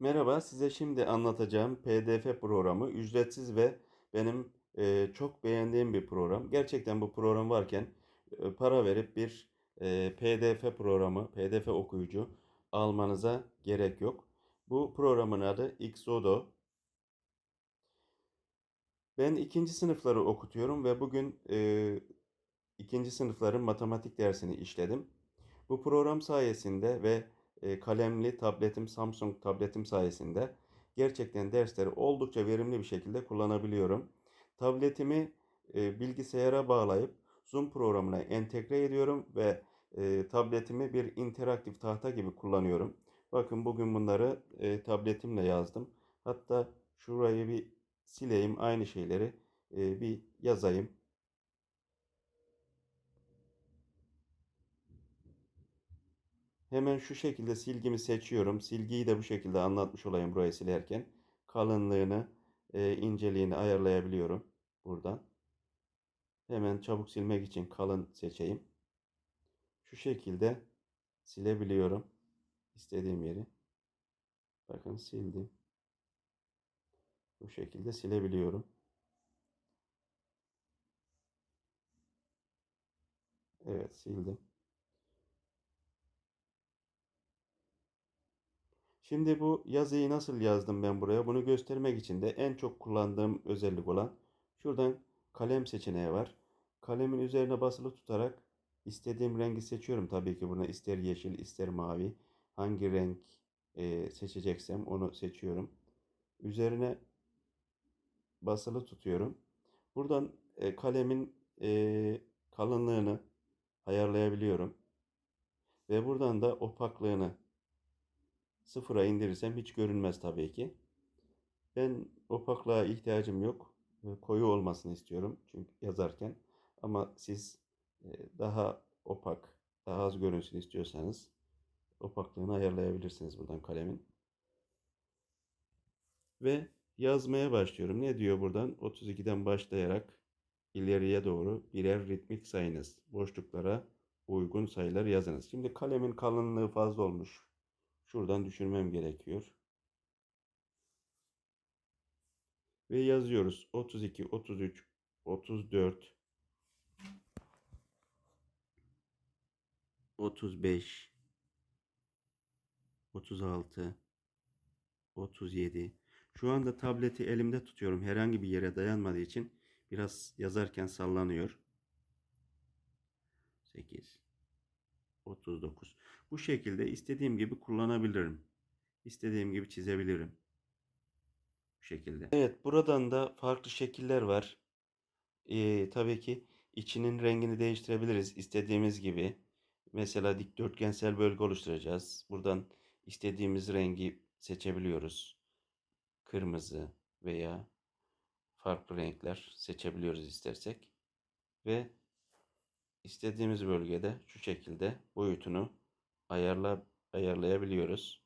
Merhaba, size şimdi anlatacağım PDF programı ücretsiz ve benim e, çok beğendiğim bir program. Gerçekten bu program varken e, para verip bir e, PDF programı, PDF okuyucu almanıza gerek yok. Bu programın adı Xodo. Ben ikinci sınıfları okutuyorum ve bugün e, ikinci sınıfların matematik dersini işledim. Bu program sayesinde ve e, kalemli tabletim Samsung tabletim sayesinde gerçekten dersleri oldukça verimli bir şekilde kullanabiliyorum. Tabletimi e, bilgisayara bağlayıp Zoom programına entegre ediyorum ve e, tabletimi bir interaktif tahta gibi kullanıyorum. Bakın bugün bunları e, tabletimle yazdım. Hatta şurayı bir sileyim aynı şeyleri bir yazayım. Hemen şu şekilde silgimi seçiyorum. Silgiyi de bu şekilde anlatmış olayım burayı silerken. Kalınlığını, e, inceliğini ayarlayabiliyorum buradan. Hemen çabuk silmek için kalın seçeyim. Şu şekilde silebiliyorum istediğim yeri. Bakın sildim. Bu şekilde silebiliyorum. Evet sildim. Şimdi bu yazıyı nasıl yazdım ben buraya? Bunu göstermek için de en çok kullandığım özellik olan şuradan kalem seçeneği var. Kalemin üzerine basılı tutarak istediğim rengi seçiyorum. Tabii ki buna ister yeşil ister mavi. Hangi renk e, seçeceksem onu seçiyorum. Üzerine basılı tutuyorum. Buradan e, kalemin e, kalınlığını ayarlayabiliyorum. Ve buradan da opaklığını sıfıra indirirsem hiç görünmez tabii ki. Ben opaklığa ihtiyacım yok. Koyu olmasını istiyorum çünkü yazarken. Ama siz e, daha opak, daha az görünsün istiyorsanız opaklığını ayarlayabilirsiniz buradan kalemin. Ve yazmaya başlıyorum. Ne diyor buradan? 32'den başlayarak ileriye doğru birer ritmik sayınız. Boşluklara uygun sayılar yazınız. Şimdi kalemin kalınlığı fazla olmuş. Şuradan düşürmem gerekiyor. Ve yazıyoruz. 32, 33, 34, 35, 36, 37. Şu anda tableti elimde tutuyorum. Herhangi bir yere dayanmadığı için biraz yazarken sallanıyor. 8, 39. Bu şekilde istediğim gibi kullanabilirim. İstediğim gibi çizebilirim. Bu şekilde. Evet buradan da farklı şekiller var. Ee, tabii ki içinin rengini değiştirebiliriz istediğimiz gibi. Mesela dikdörtgensel bölge oluşturacağız. Buradan istediğimiz rengi seçebiliyoruz. Kırmızı veya farklı renkler seçebiliyoruz istersek. Ve istediğimiz bölgede şu şekilde boyutunu ayarla, ayarlayabiliyoruz.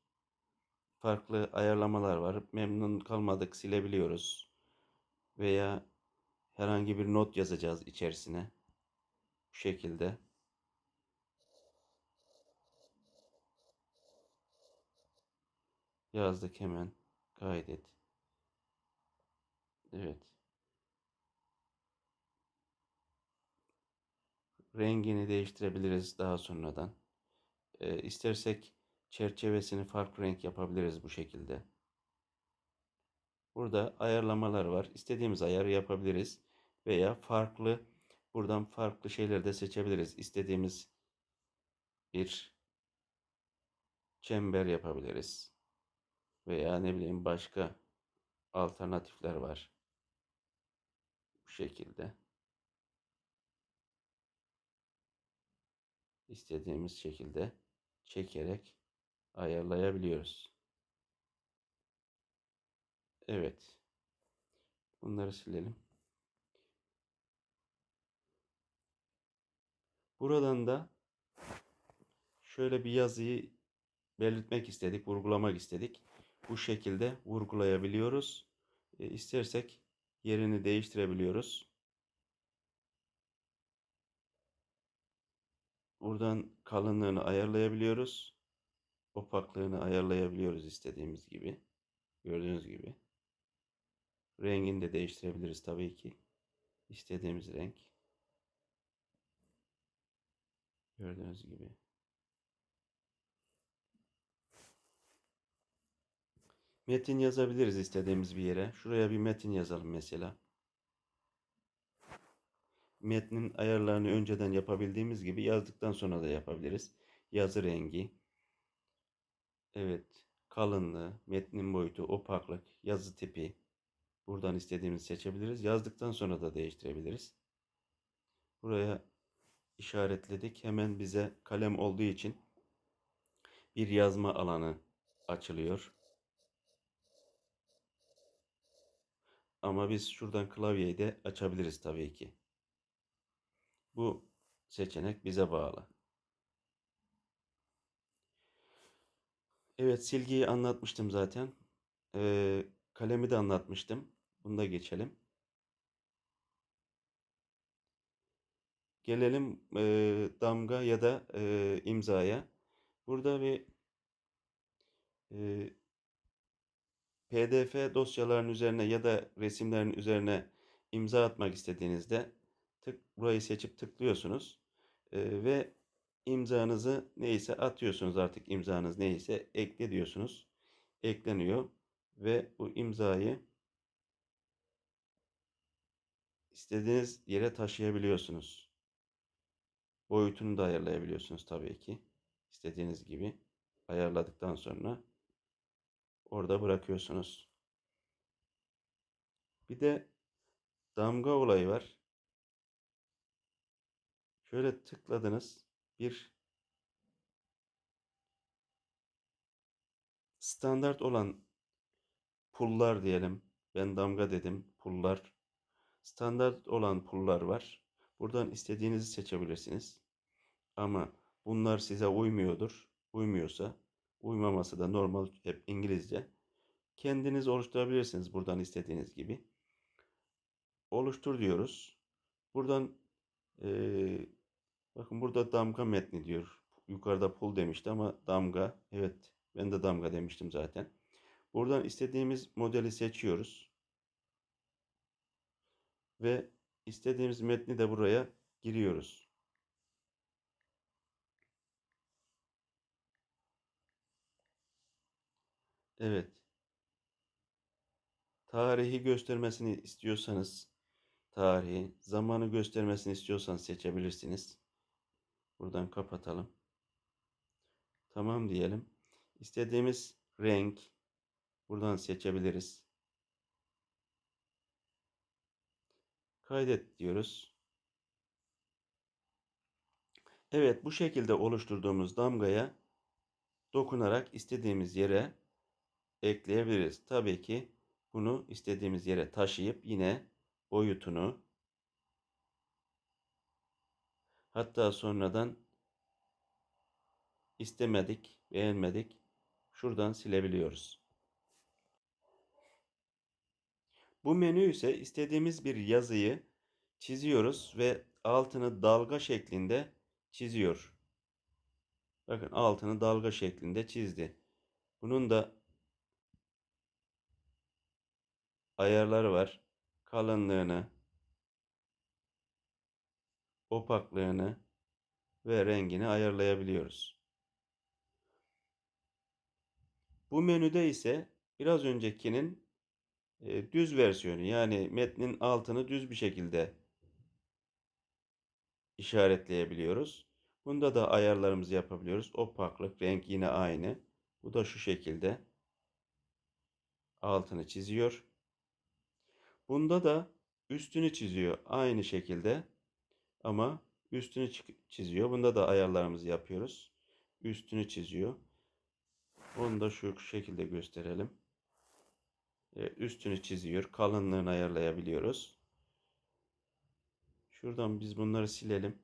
Farklı ayarlamalar var. Memnun kalmadık silebiliyoruz. Veya herhangi bir not yazacağız içerisine. Bu şekilde. Yazdık hemen. Kaydet. Evet. Rengini değiştirebiliriz daha sonradan. E, istersek çerçevesini farklı renk yapabiliriz bu şekilde. Burada ayarlamalar var. İstediğimiz ayarı yapabiliriz. Veya farklı buradan farklı şeyler de seçebiliriz. İstediğimiz bir çember yapabiliriz. Veya ne bileyim başka alternatifler var. Bu şekilde. istediğimiz şekilde çekerek ayarlayabiliyoruz. Evet. Bunları silelim. Buradan da şöyle bir yazıyı belirtmek istedik, vurgulamak istedik. Bu şekilde vurgulayabiliyoruz. E, istersek yerini değiştirebiliyoruz. Buradan kalınlığını ayarlayabiliyoruz. Opaklığını ayarlayabiliyoruz istediğimiz gibi. Gördüğünüz gibi. Rengini de değiştirebiliriz tabii ki. İstediğimiz renk. Gördüğünüz gibi. Metin yazabiliriz istediğimiz bir yere. Şuraya bir metin yazalım mesela. Metnin ayarlarını önceden yapabildiğimiz gibi yazdıktan sonra da yapabiliriz. Yazı rengi. Evet. Kalınlığı, metnin boyutu, opaklık, yazı tipi. Buradan istediğimizi seçebiliriz. Yazdıktan sonra da değiştirebiliriz. Buraya işaretledik. Hemen bize kalem olduğu için bir yazma alanı açılıyor. Ama biz şuradan klavyeyi de açabiliriz tabii ki. Bu seçenek bize bağlı. Evet silgiyi anlatmıştım zaten. Ee, kalemi de anlatmıştım. Bunu da geçelim. Gelelim e, damga ya da e, imzaya. Burada bir e, PDF dosyaların üzerine ya da resimlerin üzerine imza atmak istediğinizde tık burayı seçip tıklıyorsunuz E, ve imzanızı neyse atıyorsunuz artık imzanız neyse ekle diyorsunuz. Ekleniyor ve bu imzayı istediğiniz yere taşıyabiliyorsunuz. Boyutunu da ayarlayabiliyorsunuz tabii ki. İstediğiniz gibi ayarladıktan sonra orada bırakıyorsunuz. Bir de damga olayı var. Şöyle tıkladınız. Bir standart olan pullar diyelim. Ben damga dedim. Pullar. Standart olan pullar var. Buradan istediğinizi seçebilirsiniz. Ama bunlar size uymuyordur. Uymuyorsa uymaması da normal hep İngilizce. Kendiniz oluşturabilirsiniz buradan istediğiniz gibi. Oluştur diyoruz. Buradan ee, bakın burada damga metni diyor. Yukarıda pul demişti ama damga. Evet ben de damga demiştim zaten. Buradan istediğimiz modeli seçiyoruz. Ve istediğimiz metni de buraya giriyoruz. Evet. Tarihi göstermesini istiyorsanız tarihi, zamanı göstermesini istiyorsanız seçebilirsiniz. Buradan kapatalım. Tamam diyelim. İstediğimiz renk buradan seçebiliriz. Kaydet diyoruz. Evet bu şekilde oluşturduğumuz damgaya dokunarak istediğimiz yere ekleyebiliriz. Tabii ki bunu istediğimiz yere taşıyıp yine boyutunu hatta sonradan istemedik, beğenmedik şuradan silebiliyoruz. Bu menü ise istediğimiz bir yazıyı çiziyoruz ve altını dalga şeklinde çiziyor. Bakın altını dalga şeklinde çizdi. Bunun da ayarları var. Kalınlığını, opaklığını ve rengini ayarlayabiliyoruz. Bu menüde ise biraz öncekinin e, düz versiyonu yani metnin altını düz bir şekilde işaretleyebiliyoruz. Bunda da ayarlarımızı yapabiliyoruz. Opaklık, renk yine aynı. Bu da şu şekilde altını çiziyor. Bunda da üstünü çiziyor aynı şekilde ama üstünü çiziyor. Bunda da ayarlarımızı yapıyoruz. Üstünü çiziyor. Onu da şu şekilde gösterelim. E, üstünü çiziyor. Kalınlığını ayarlayabiliyoruz. Şuradan biz bunları silelim.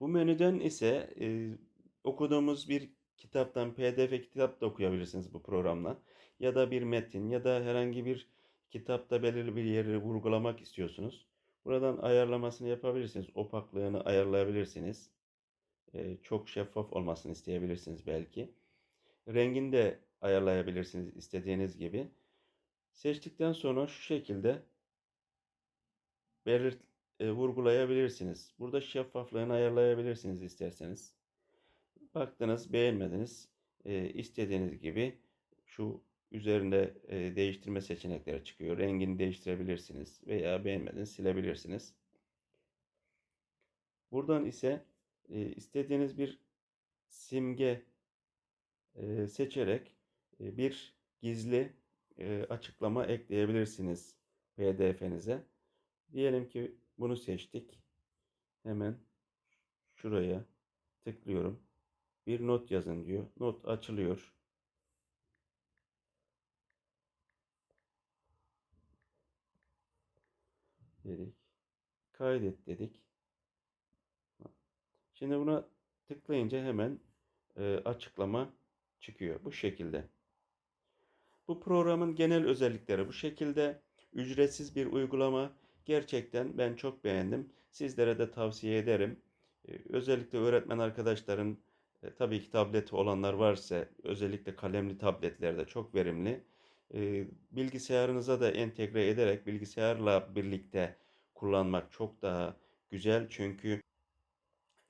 Bu menüden ise e, okuduğumuz bir kitaptan PDF kitap da okuyabilirsiniz bu programla. Ya da bir metin ya da herhangi bir kitapta belirli bir yeri vurgulamak istiyorsunuz. Buradan ayarlamasını yapabilirsiniz. Opaklığını ayarlayabilirsiniz. Ee, çok şeffaf olmasını isteyebilirsiniz belki. Rengini de ayarlayabilirsiniz istediğiniz gibi. Seçtikten sonra şu şekilde belirt e, vurgulayabilirsiniz. Burada şeffaflığını ayarlayabilirsiniz isterseniz. Baktınız, beğenmediniz. E, istediğiniz gibi şu üzerinde e, değiştirme seçenekleri çıkıyor. Rengini değiştirebilirsiniz veya beğenmediniz silebilirsiniz. Buradan ise e, istediğiniz bir simge e, seçerek e, bir gizli e, açıklama ekleyebilirsiniz PDF'nize. Diyelim ki bunu seçtik. Hemen şuraya tıklıyorum. Bir not yazın diyor. Not açılıyor. Dedik. Kaydet dedik. Şimdi buna tıklayınca hemen e, açıklama çıkıyor. Bu şekilde. Bu programın genel özellikleri bu şekilde. Ücretsiz bir uygulama. Gerçekten ben çok beğendim. Sizlere de tavsiye ederim. E, özellikle öğretmen arkadaşların e, tabii ki tableti olanlar varsa özellikle kalemli tabletlerde çok verimli. E, bilgisayarınıza da entegre ederek bilgisayarla birlikte kullanmak çok daha güzel. Çünkü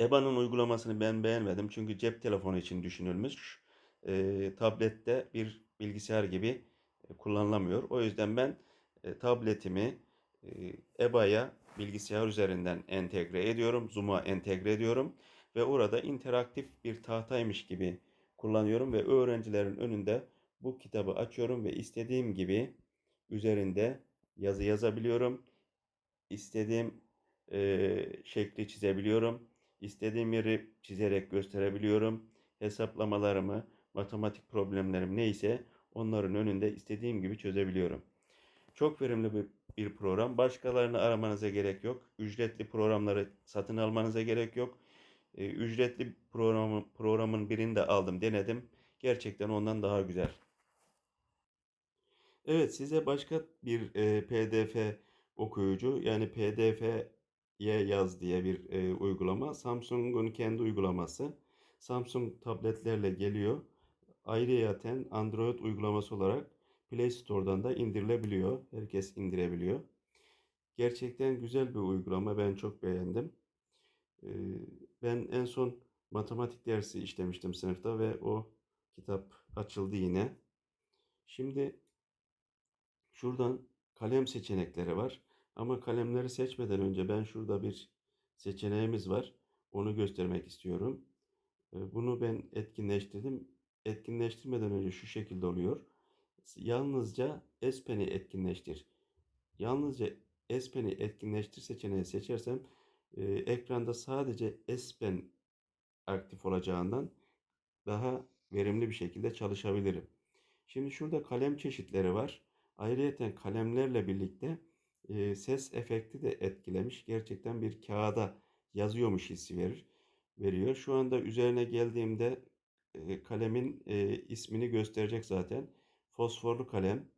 EBA'nın uygulamasını ben beğenmedim. Çünkü cep telefonu için düşünülmüş. E, tablette bir bilgisayar gibi e, kullanılamıyor. O yüzden ben e, tabletimi e, EBA'ya bilgisayar üzerinden entegre ediyorum. Zoom'a entegre ediyorum. Ve orada interaktif bir tahtaymış gibi kullanıyorum. Ve öğrencilerin önünde bu kitabı açıyorum ve istediğim gibi üzerinde yazı yazabiliyorum. İstediğim e, şekli çizebiliyorum. İstediğim yeri çizerek gösterebiliyorum. Hesaplamalarımı, matematik problemlerim neyse onların önünde istediğim gibi çözebiliyorum. Çok verimli bir, bir program. Başkalarını aramanıza gerek yok. Ücretli programları satın almanıza gerek yok. E, ücretli programı, programın birini de aldım, denedim. Gerçekten ondan daha güzel. Evet, size başka bir e, PDF okuyucu yani PDF'ye yaz diye bir e, uygulama. Samsung'un kendi uygulaması. Samsung tabletlerle geliyor. Ayrıyeten Android uygulaması olarak Play Store'dan da indirilebiliyor. Herkes indirebiliyor. Gerçekten güzel bir uygulama. Ben çok beğendim. Ee, ben en son matematik dersi işlemiştim sınıfta ve o kitap açıldı yine. Şimdi şuradan kalem seçenekleri var. Ama kalemleri seçmeden önce ben şurada bir seçeneğimiz var. Onu göstermek istiyorum. Ee, bunu ben etkinleştirdim. Etkinleştirmeden önce şu şekilde oluyor. Yalnızca S Pen'i etkinleştir. Yalnızca S Pen'i etkinleştir seçeneği seçersem e, ekranda sadece S Pen aktif olacağından daha verimli bir şekilde çalışabilirim. Şimdi şurada kalem çeşitleri var. Ayrıca kalemlerle birlikte e, ses efekti de etkilemiş. Gerçekten bir kağıda yazıyormuş hissi verir, veriyor. Şu anda üzerine geldiğimde e, kalemin e, ismini gösterecek zaten. Fosforlu kalem,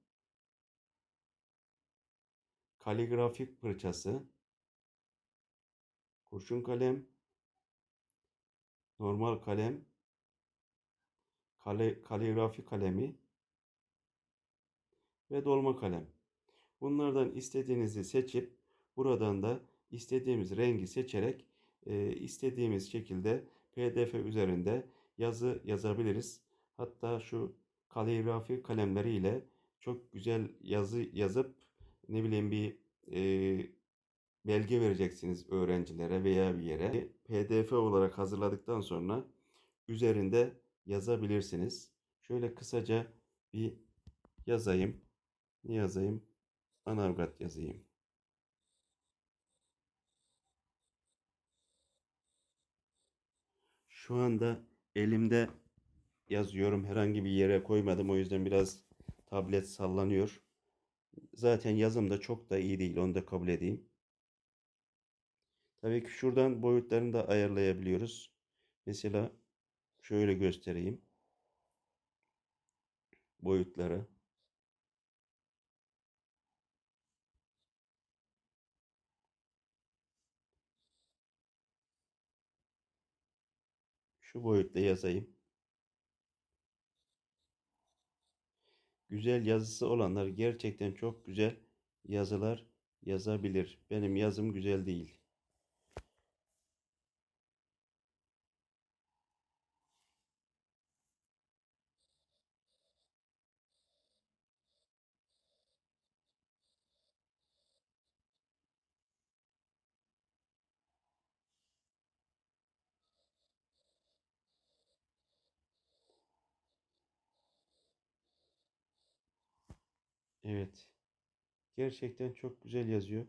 kaligrafik fırçası, kurşun kalem, normal kalem, kale, kaligrafi kalemi ve dolma kalem. Bunlardan istediğinizi seçip buradan da istediğimiz rengi seçerek e, istediğimiz şekilde PDF üzerinde yazı yazabiliriz. Hatta şu kaligrafi kalemleriyle çok güzel yazı yazıp ne bileyim bir e, belge vereceksiniz öğrencilere veya bir yere. PDF olarak hazırladıktan sonra üzerinde yazabilirsiniz. Şöyle kısaca bir yazayım. Ne yazayım? Manavgat yazayım. Şu anda elimde yazıyorum. Herhangi bir yere koymadım. O yüzden biraz tablet sallanıyor. Zaten yazım da çok da iyi değil. Onu da kabul edeyim. Tabii ki şuradan boyutlarını da ayarlayabiliyoruz. Mesela şöyle göstereyim. Boyutları. Şu boyutta yazayım. Güzel yazısı olanlar gerçekten çok güzel yazılar yazabilir. Benim yazım güzel değil. Evet. Gerçekten çok güzel yazıyor.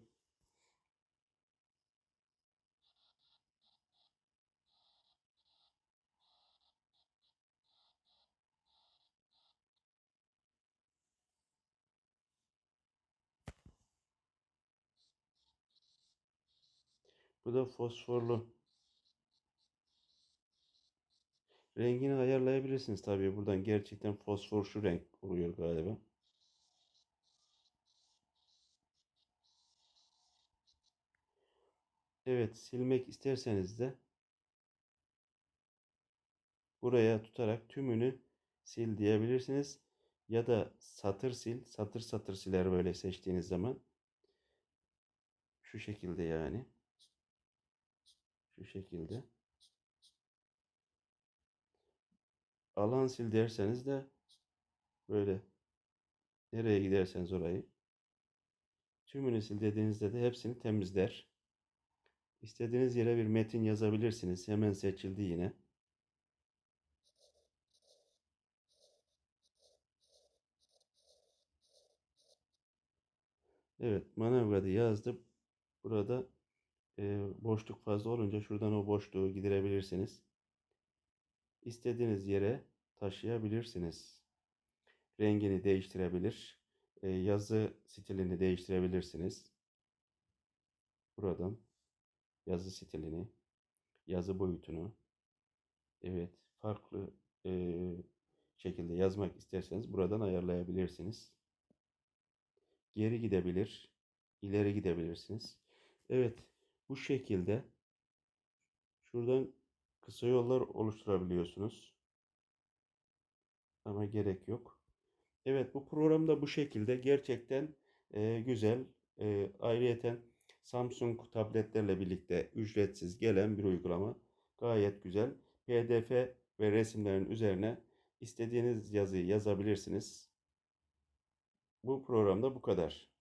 Bu da fosforlu. Rengini ayarlayabilirsiniz tabii. Buradan gerçekten fosfor şu renk oluyor galiba. Evet, silmek isterseniz de buraya tutarak tümünü sil diyebilirsiniz. Ya da satır sil, satır satır siler böyle seçtiğiniz zaman. Şu şekilde yani. Şu şekilde. Alan sil derseniz de böyle nereye giderseniz orayı. Tümünü sil dediğinizde de hepsini temizler. İstediğiniz yere bir metin yazabilirsiniz. Hemen seçildi yine. Evet, manavgada yazdım. Burada e, boşluk fazla olunca şuradan o boşluğu giderebilirsiniz. İstediğiniz yere taşıyabilirsiniz. Rengini değiştirebilir. E, yazı stilini değiştirebilirsiniz. Buradan yazı stilini, yazı boyutunu, evet farklı e, şekilde yazmak isterseniz buradan ayarlayabilirsiniz. Geri gidebilir, ileri gidebilirsiniz. Evet, bu şekilde şuradan kısa yollar oluşturabiliyorsunuz. Ama gerek yok. Evet, bu programda bu şekilde gerçekten e, güzel. E, ayrıyeten Samsung tabletlerle birlikte ücretsiz gelen bir uygulama. Gayet güzel. PDF ve resimlerin üzerine istediğiniz yazıyı yazabilirsiniz. Bu programda bu kadar.